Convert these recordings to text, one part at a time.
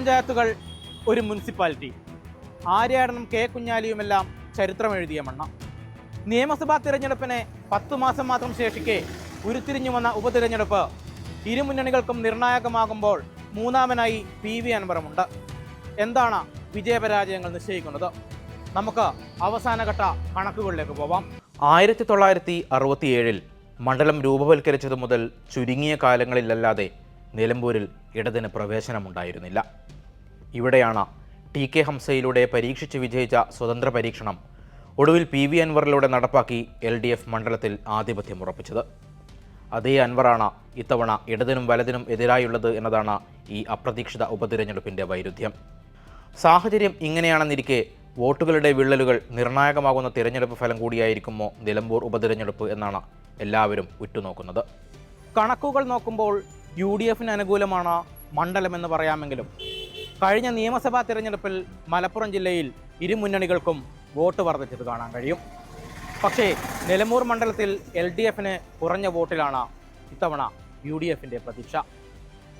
പഞ്ചായത്തുകൾ ഒരു municipality. ആര്യാടനും K കുഞ്ഞാലിയുമെല്ലാം ചരിത്രം എഴുതിയ മണ്ണ. നിയമസഭാ തിരഞ്ഞെടുപ്പിന് പത്തു മാസം മാത്രം ശേഷിക്കെ ഉരുത്തിരിഞ്ഞു വന്ന ഉപതിരഞ്ഞെടുപ്പ് ഇരു മുന്നണികൾക്കും നിർണായകമാകുമ്പോൾ മൂന്നാമനായി പി വി അൻവറമുണ്ട്. എന്താണ് വിജയപരാജയങ്ങൾ നിശ്ചയിക്കുന്നത്? നമുക്ക് അവസാനഘട്ട കണക്കുകളിലേക്ക് പോവാം. ആയിരത്തി തൊള്ളായിരത്തി അറുപത്തിയേഴിൽ മണ്ഡലം രൂപവൽക്കരിച്ചതു മുതൽ ചുരുങ്ങിയ കാലങ്ങളിലല്ലാതെ നിലമ്പൂരിൽ ഇടതിന് പ്രവേശനമുണ്ടായിരുന്നില്ല. ഇവിടെയാണ് ടി കെ ഹംസയിലൂടെ പരീക്ഷിച്ച് വിജയിച്ച സ്വതന്ത്ര പരീക്ഷണം ഒടുവിൽ പി വി അൻവറിലൂടെ നടപ്പാക്കി എൽ ഡി എഫ് മണ്ഡലത്തിൽ ആധിപത്യം ഉറപ്പിച്ചത്. അതേ അൻവറാണ് ഇത്തവണ ഇടതിനും വലതിനും എതിരായുള്ളത് എന്നതാണ് ഈ അപ്രതീക്ഷിത ഉപതിരഞ്ഞെടുപ്പിന്റെ വൈരുദ്ധ്യം. സാഹചര്യം ഇങ്ങനെയാണെന്നിരിക്കെ വോട്ടുകളുടെ വിള്ളലുകൾ നിർണായകമാകുന്ന തിരഞ്ഞെടുപ്പ് ഫലം കൂടിയായിരിക്കുമോ നിലമ്പൂർ ഉപതിരഞ്ഞെടുപ്പ് എന്നാണ് എല്ലാവരും ഉറ്റുനോക്കുന്നത്. കണക്കുകൾ നോക്കുമ്പോൾ യു ഡി എഫിന് അനുകൂലമാണ് മണ്ഡലമെന്ന് പറയാമെങ്കിലും. കഴിഞ്ഞ നിയമസഭാ തിരഞ്ഞെടുപ്പിൽ മലപ്പുറം ജില്ലയിൽ ഇരു മുന്നണികൾക്കും വോട്ട് വർദ്ധിച്ചത് കാണാൻ കഴിയും. പക്ഷേ നിലമ്പൂർ മണ്ഡലത്തിൽ എൽ ഡി എഫിന് കുറഞ്ഞ വോട്ടിലാണ് ഇത്തവണ യു ഡി എഫിന്റെ പ്രതീക്ഷ.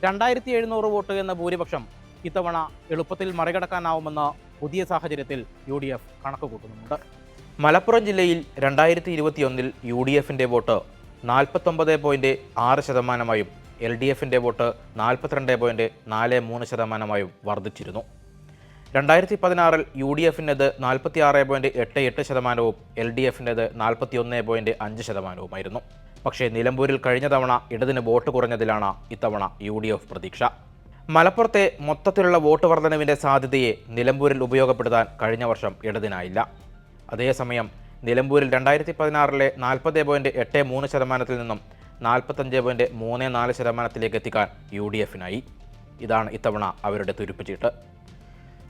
രണ്ടായിരത്തി എഴുന്നൂറ് വോട്ട് എന്ന ഭൂരിപക്ഷം ഇത്തവണ എളുപ്പത്തിൽ മറികടക്കാനാവുമെന്ന് പുതിയ സാഹചര്യത്തിൽ യു ഡി എഫ് കണക്ക് കൂട്ടുന്നുണ്ട് മലപ്പുറം ജില്ലയിൽ രണ്ടായിരത്തി ഇരുപത്തിയൊന്നിൽ യു ഡി എഫിന്റെ വോട്ട് നാൽപ്പത്തൊമ്പത് പോയിന്റ് ആറ് ശതമാനമായും എൽ ഡി എഫിന്റെ വോട്ട് നാൽപ്പത്തിരണ്ട് പോയിന്റ് നാല് മൂന്ന് ശതമാനമായും വർദ്ധിച്ചിരുന്നു. രണ്ടായിരത്തി പതിനാറിൽ യു ഡി എഫിന്റെത് നാൽപ്പത്തി ആറ് പോയിന്റ് എട്ട് എട്ട് ശതമാനവും എൽ ഡി എഫിന്റെത് നാൽപ്പത്തി ഒന്ന് പോയിന്റ് അഞ്ച് ശതമാനവുമായിരുന്നു. പക്ഷേ നിലമ്പൂരിൽ കഴിഞ്ഞ തവണ ഇടതിന് വോട്ട് കുറഞ്ഞതിലാണ് ഇത്തവണ യു ഡി എഫ് പ്രതീക്ഷ. മലപ്പുറത്തെ മൊത്തത്തിലുള്ള വോട്ട് വർധനവിന്റെ സാധ്യതയെ നിലമ്പൂരിൽ ഉപയോഗപ്പെടുത്താൻ കഴിഞ്ഞ വർഷം ഇടതിനായില്ല. അതേസമയം നിലമ്പൂരിൽ രണ്ടായിരത്തി പതിനാറിലെ നാൽപ്പത് പോയിന്റ് എട്ട് മൂന്ന് ശതമാനത്തിൽ നിന്നും നാൽപ്പത്തഞ്ച് പോയിന്റ് മൂന്ന് നാല് ശതമാനത്തിലേക്ക് എത്തിക്കാൻ യു ഡി എഫിനായി. ഇതാണ് ഇത്തവണ അവരുടെ തുരുപ്പുചീട്ട്.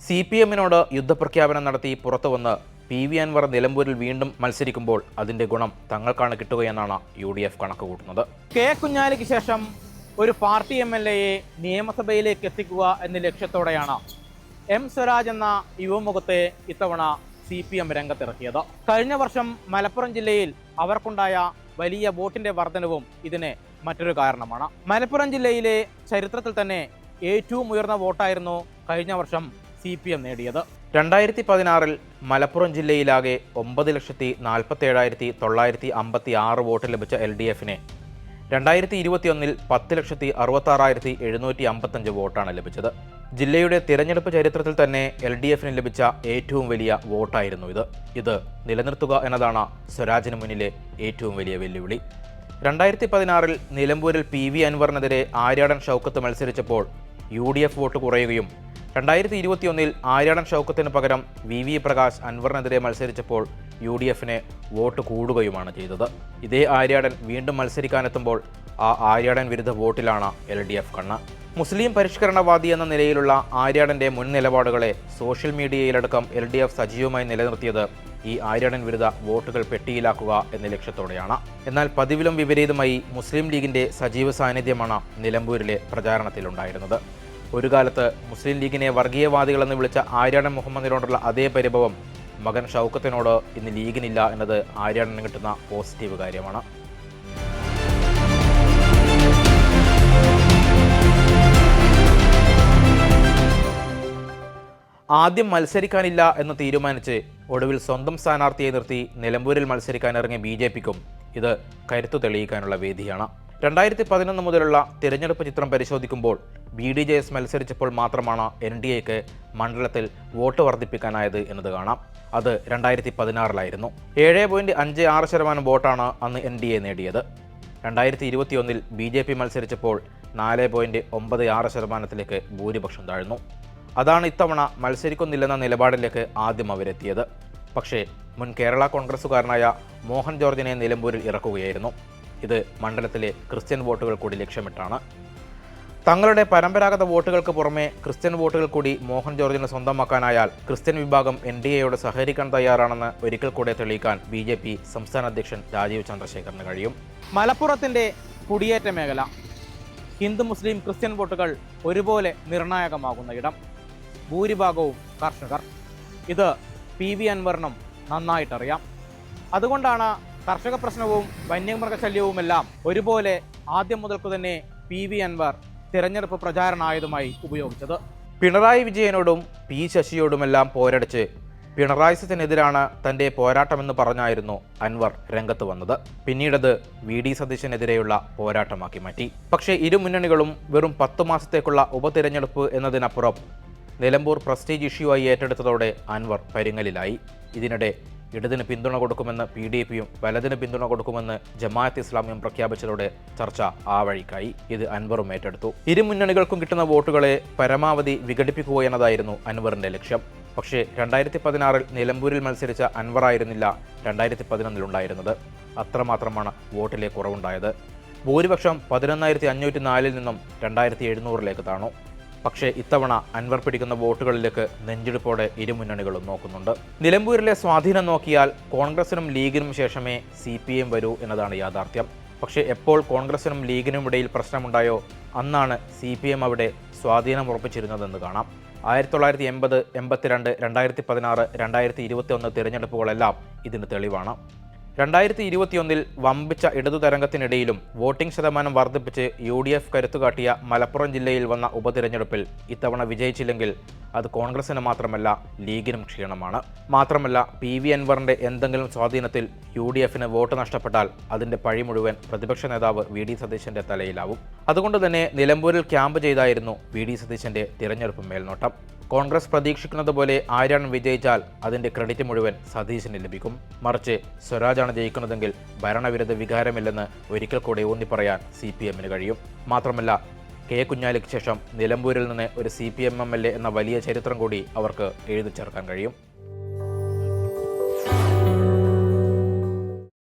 സി പി എമ്മിനോട് യുദ്ധപ്രഖ്യാപനം നടത്തി പുറത്തു വന്ന് പി വി അൻവർ നിലമ്പൂരിൽ വീണ്ടും മത്സരിക്കുമ്പോൾ അതിന്റെ ഗുണം തങ്ങൾക്കാണ് കിട്ടുകയെന്നാണ് യു ഡി എഫ് കണക്ക് കൂട്ടുന്നത് കെ കുഞ്ഞാലിക്ക് ശേഷം ഒരു പാർട്ടി എം എൽ എയെ നിയമസഭയിലേക്ക് എത്തിക്കുക എന്ന ലക്ഷ്യത്തോടെയാണ് എം സ്വരാജ് എന്ന യുവമുഖത്തെ ഇത്തവണ സി പി എം രംഗത്തിറക്കിയത്. കഴിഞ്ഞ വർഷം മലപ്പുറം ജില്ലയിൽ അവർക്കുണ്ടായ വലിയ വോട്ടിന്റെ വർധനവും ഇതിന് മറ്റൊരു കാരണമാണ്. മലപ്പുറം ജില്ലയിലെ ചരിത്രത്തിൽ തന്നെ ഏറ്റവും ഉയർന്ന വോട്ടായിരുന്നു കഴിഞ്ഞ വർഷം സി പി എം നേടിയത്. രണ്ടായിരത്തി പതിനാറിൽ മലപ്പുറം ജില്ലയിലാകെ ഒമ്പത് ലക്ഷത്തി നാൽപ്പത്തി ഏഴായിരത്തി തൊള്ളായിരത്തി അമ്പത്തി ആറ് വോട്ട് ലഭിച്ച എൽ ഡി എഫിന് രണ്ടായിരത്തി ഇരുപത്തിയൊന്നിൽ പത്ത് ലക്ഷത്തി അറുപത്താറായിരത്തി എഴുന്നൂറ്റി അമ്പത്തഞ്ച് വോട്ടാണ് ലഭിച്ചത്. ജില്ലയുടെ തിരഞ്ഞെടുപ്പ് ചരിത്രത്തിൽ തന്നെ എൽ ഡി എഫിന് ലഭിച്ച ഏറ്റവും വലിയ വോട്ടായിരുന്നു ഇത്. ഇത് നിലനിർത്തുക എന്നതാണ് സ്വരാജിന് മുന്നിലെ ഏറ്റവും വലിയ വെല്ലുവിളി. രണ്ടായിരത്തി പതിനാറിൽ നിലമ്പൂരിൽ പി വി അൻവറിനെതിരെ ആര്യാടൻ ഷൗക്കത്ത് മത്സരിച്ചപ്പോൾ യു ഡി എഫ് വോട്ട് കുറയുകയും രണ്ടായിരത്തി ഇരുപത്തിയൊന്നിൽ ആര്യാടൻ ഷൗക്കത്തിന് പകരം വി വി പ്രകാശ് അൻവറിനെതിരെ മത്സരിച്ചപ്പോൾ യു ഡി എഫിന് വോട്ട് കൂടുകയുമാണ് ചെയ്തത്. ഇതേ ആര്യാടൻ വീണ്ടും മത്സരിക്കാനെത്തുമ്പോൾ ആ ആര്യാടൻ വിരുദ്ധ വോട്ടിലാണ് എൽ ഡി എഫ് കണ്ണ്. മുസ്ലിം പരിഷ്കരണവാദി എന്ന നിലയിലുള്ള ആര്യാടന്റെ മുൻ നിലപാടുകളെ സോഷ്യൽ മീഡിയയിലടക്കം എൽ ഡി എഫ് സജീവമായി നിലനിർത്തിയത് ഈ ആര്യാടൻ വിരുദ്ധ വോട്ടുകൾ പെട്ടിയിലാക്കുക എന്ന ലക്ഷ്യത്തോടെയാണ്. എന്നാൽ പതിവിലും വിപരീതമായി മുസ്ലിം ലീഗിന്റെ സജീവ സാന്നിധ്യമാണ് നിലമ്പൂരിലെ പ്രചാരണത്തിലുണ്ടായിരുന്നത്. ഒരു കാലത്ത് മുസ്ലിം ലീഗിനെ വർഗീയവാദികളെന്ന് വിളിച്ച ആര്യാടൻ മുഹമ്മദിനോടുള്ള അതേ പരിഭവം മകൻ ഷൗക്കത്തിനോട് ഇന്ന് ലീഗിനില്ല എന്നത് ആര്യാടന് കിട്ടുന്ന പോസിറ്റീവ് കാര്യമാണ്. ആദ്യം മത്സരിക്കാനില്ല എന്ന് തീരുമാനിച്ച് ഒടുവിൽ സ്വന്തം സ്ഥാനാർത്ഥിയെ നിർത്തി നിലമ്പൂരിൽ മത്സരിക്കാനിറങ്ങിയ ബി ജെ പിക്കും ഇത് കരുത്തു തെളിയിക്കാനുള്ള വേദിയാണ്. രണ്ടായിരത്തി പതിനൊന്ന് മുതലുള്ള തിരഞ്ഞെടുപ്പ് ചിത്രം പരിശോധിക്കുമ്പോൾ ബി ഡി ജെ എസ് മത്സരിച്ചപ്പോൾ മാത്രമാണ് എൻ ഡി എക്ക് മണ്ഡലത്തിൽ വോട്ട് വർദ്ധിപ്പിക്കാനായത് എന്നത് കാണാം. അത് രണ്ടായിരത്തി പതിനാറിലായിരുന്നു ഏഴ് പോയിന്റ് അഞ്ച് ആറ് ശതമാനം വോട്ടാണ് അന്ന് എൻ ഡി എ നേടിയത്. രണ്ടായിരത്തി ഇരുപത്തിയൊന്നിൽ ബി ജെ പി മത്സരിച്ചപ്പോൾ നാല് പോയിന്റ് ഒമ്പത് ആറ് ശതമാനത്തിലേക്ക് ഭൂരിപക്ഷം താഴ്ന്നു. അതാണ് ഇത്തവണ മത്സരിക്കുന്നില്ലെന്ന നിലപാടിലേക്ക് ആദ്യം അവരെത്തിയത്. പക്ഷേ മുൻ കേരള കോൺഗ്രസുകാരനായ മോഹൻ ജോർജിനെ നിലമ്പൂരിൽ ഇറക്കുകയായിരുന്നു. ഇത് മണ്ഡലത്തിലെ ക്രിസ്ത്യൻ വോട്ടുകൾ കൂടി ലക്ഷ്യമിട്ടാണ്. തങ്ങളുടെ പരമ്പരാഗത വോട്ടുകൾക്ക് പുറമെ ക്രിസ്ത്യൻ വോട്ടുകൾ കൂടി മോഹൻ ജോർജിന് സ്വന്തമാക്കാനായാൽ ക്രിസ്ത്യൻ വിഭാഗം എൻ ഡി എയോട് സഹകരിക്കാൻ തയ്യാറാണെന്ന് ഒരിക്കൽ കൂടെ തെളിയിക്കാൻ ബി ജെ പി സംസ്ഥാന അധ്യക്ഷൻ രാജീവ് ചന്ദ്രശേഖറിന് കഴിയും. മലപ്പുറത്തിന്റെ കുടിയേറ്റ മേഖല ഹിന്ദു മുസ്ലിം ക്രിസ്ത്യൻ വോട്ടുകൾ ഒരുപോലെ നിർണായകമാകുന്ന ഇടം. ഭൂരിഭാഗവും കർഷകർ. ഇത് പി വി അൻവറിനും നന്നായിട്ടറിയാം. അതുകൊണ്ടാണ് കർഷക പ്രശ്നവും വന്യമൃഗശല്യവുമെല്ലാം ഒരുപോലെ ആദ്യം മുതൽക്കു തന്നെ പി വി അൻവർ തിരഞ്ഞെടുപ്പ് പ്രചാരണായുധമായി ഉപയോഗിച്ചത്. പിണറായി വിജയനോടും പി ശശിയോടുമെല്ലാം പോരടിച്ച് പിണറായി സത്യനെതിരാണ് തന്റെ പോരാട്ടമെന്ന് പറഞ്ഞായിരുന്നു അൻവർ രംഗത്ത് വന്നത്. പിന്നീടത് വി ഡി സതീശനെതിരെയുള്ള പോരാട്ടമാക്കി മാറ്റി. പക്ഷേ ഇരു മുന്നണികളും വെറും പത്തു മാസത്തേക്കുള്ള ഉപതിരഞ്ഞെടുപ്പ് എന്നതിനപ്പുറം നിലമ്പൂർ പ്രസ്റ്റീജ് ഇഷ്യൂ ആയി ഏറ്റെടുത്തതോടെ അൻവർ പരിങ്ങലിലായി. ഇതിനിടെ ഇടതിന് പിന്തുണ കൊടുക്കുമെന്ന് പി ഡി പിയും വലതിന് പിന്തുണ കൊടുക്കുമെന്ന് ജമാഅത്ത് ഇസ്ലാമിയും പ്രഖ്യാപിച്ചതോടെ ചർച്ച ആ വഴിക്കായി. ഇത് അൻവറും ഏറ്റെടുത്തു. ഇരു മുന്നണികൾക്കും കിട്ടുന്ന വോട്ടുകളെ പരമാവധി വിഘടിപ്പിക്കുക എന്നതായിരുന്നു അൻവറിന്റെ ലക്ഷ്യം. പക്ഷേ രണ്ടായിരത്തി പതിനാറിൽ നിലമ്പൂരിൽ മത്സരിച്ച അൻവറായിരുന്നില്ല രണ്ടായിരത്തി പതിനൊന്നിലുണ്ടായിരുന്നത് അത്രമാത്രമാണ് വോട്ടിലെ കുറവുണ്ടായത്. ഭൂരിപക്ഷം പതിനൊന്നായിരത്തി അഞ്ഞൂറ്റി നാലിൽ നിന്നും രണ്ടായിരത്തി എഴുന്നൂറിലേക്ക് താണു. പക്ഷേ ഇത്തവണ അൻവർ പിടിക്കുന്ന വോട്ടുകളിലേക്ക് നെഞ്ചെടുപ്പോടെ ഇരുമുന്നണികളും നോക്കുന്നുണ്ട്. നിലമ്പൂരിലെ സ്വാധീനം നോക്കിയാൽ കോൺഗ്രസിനും ലീഗിനും ശേഷമേ സി പി എം വരൂ എന്നതാണ് യാഥാർത്ഥ്യം. പക്ഷേ എപ്പോൾ കോൺഗ്രസിനും ലീഗിനും ഇടയിൽ പ്രശ്നമുണ്ടായോ അന്നാണ് സി പി എം അവിടെ സ്വാധീനം ഉറപ്പിച്ചിരുന്നതെന്ന് കാണാം. ആയിരത്തി തൊള്ളായിരത്തി എൺപത് എൺപത്തിരണ്ട് രണ്ടായിരത്തി പതിനാറ് രണ്ടായിരത്തി ഇരുപത്തി ഒന്ന് തിരഞ്ഞെടുപ്പുകളെല്ലാം ഇതിന് തെളിവാണ്. രണ്ടായിരത്തി ഇരുപത്തിയൊന്നിൽ വമ്പിച്ച ഇടതു തരംഗത്തിനിടയിലും വോട്ടിംഗ് ശതമാനം വർദ്ധിപ്പിച്ച് യു ഡി എഫ് കരുത്തുകാട്ടിയ മലപ്പുറം ജില്ലയിൽ വന്ന ഉപതിരഞ്ഞെടുപ്പിൽ ഇത്തവണ വിജയിച്ചില്ലെങ്കിൽ അത് കോൺഗ്രസിന് മാത്രമല്ല ലീഗിനും ക്ഷീണമാണ്. മാത്രമല്ല പി വി അൻവറിന്റെ എന്തെങ്കിലും സ്വാധീനത്തിൽ യു ഡി എഫിന് വോട്ട് നഷ്ടപ്പെട്ടാൽ അതിന്റെ പഴി മുഴുവൻ പ്രതിപക്ഷ നേതാവ് വി ഡി സതീശന്റെ തലയിലാവും. അതുകൊണ്ട് തന്നെ നിലമ്പൂരിൽ ക്യാമ്പ് ചെയ്തായിരുന്നു വി ഡി സതീശന്റെ തിരഞ്ഞെടുപ്പ് മേൽനോട്ടം. കോൺഗ്രസ് പ്രതീക്ഷിക്കുന്നത് പോലെ ആരാണ് വിജയിച്ചാൽ അതിന്റെ ക്രെഡിറ്റ് മുഴുവൻ സതീശന് ലഭിക്കും. മറിച്ച് സ്വരാജാണ് ജയിക്കുന്നതെങ്കിൽ ഭരണവിരുദ്ധ വികാരമില്ലെന്ന് ഒരിക്കൽ കൂടി ഊന്നിപ്പറയാൻ സി പി എമ്മിന് കഴിയും. മാത്രമല്ല കെ കുഞ്ഞാലിക്ക് ശേഷം നിലമ്പൂരിൽ നിന്ന് ഒരു C P M M L A എന്ന വലിയ ചരിത്രം കൂടി അവർക്ക് എഴുതി ചേർക്കാൻ കഴിയും.